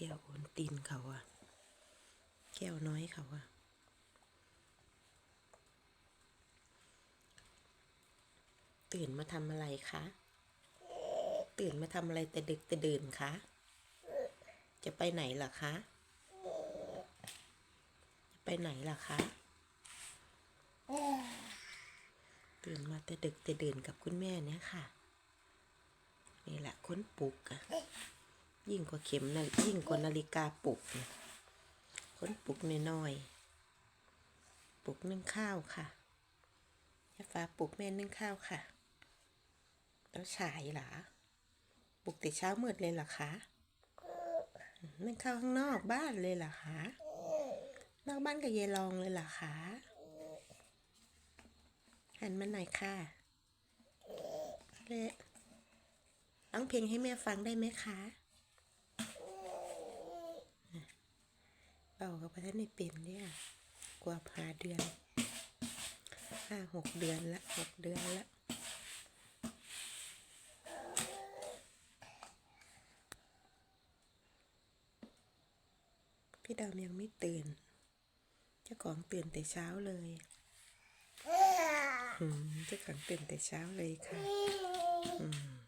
แก้วโอนตินเขาอะแก้วน้อยเขาอะตื่นมาทำอะไรคะ ตื่นมาทำอะไรแต่ดึกแต่เดินคะ จะไปไหนล่ะคะ จะไปไหนล่ะคะ ตื่นมาแต่ดึกแต่เดินกับคุณแม่เนี่ยค่ะ นี่แหละค้นปลุกอะ ยิ่งกว่าเข็มนะยิ่งกว่านาฬิกาปลุกค้นปลุกน้อยๆปลุกนึ่งข้าวค่ะยาฟ้าปลุกแม่นึ่งข้าวค่ะแล้วฉายเหรอปลุกแต่เช้ามืดเลยหรอคะนึ่งข้าวข้างนอกบ้านเลยหรอคะนอกบ้านกับยายรองเลยหรอคะหันมาหน่อยค่ะเละร้องเพลงให้แม่ฟังได้ไหมคะ เบากับพระท่านในเป็นเนี่ยกว่าหาเดือนห้าหกเดือนละหกเดือนละพี่ดำยังไม่ตื่น เจ้าของตื่นแต่เช้าเลยอืมเจ้าของตื่นแต่เช้าเลยค่ะอืม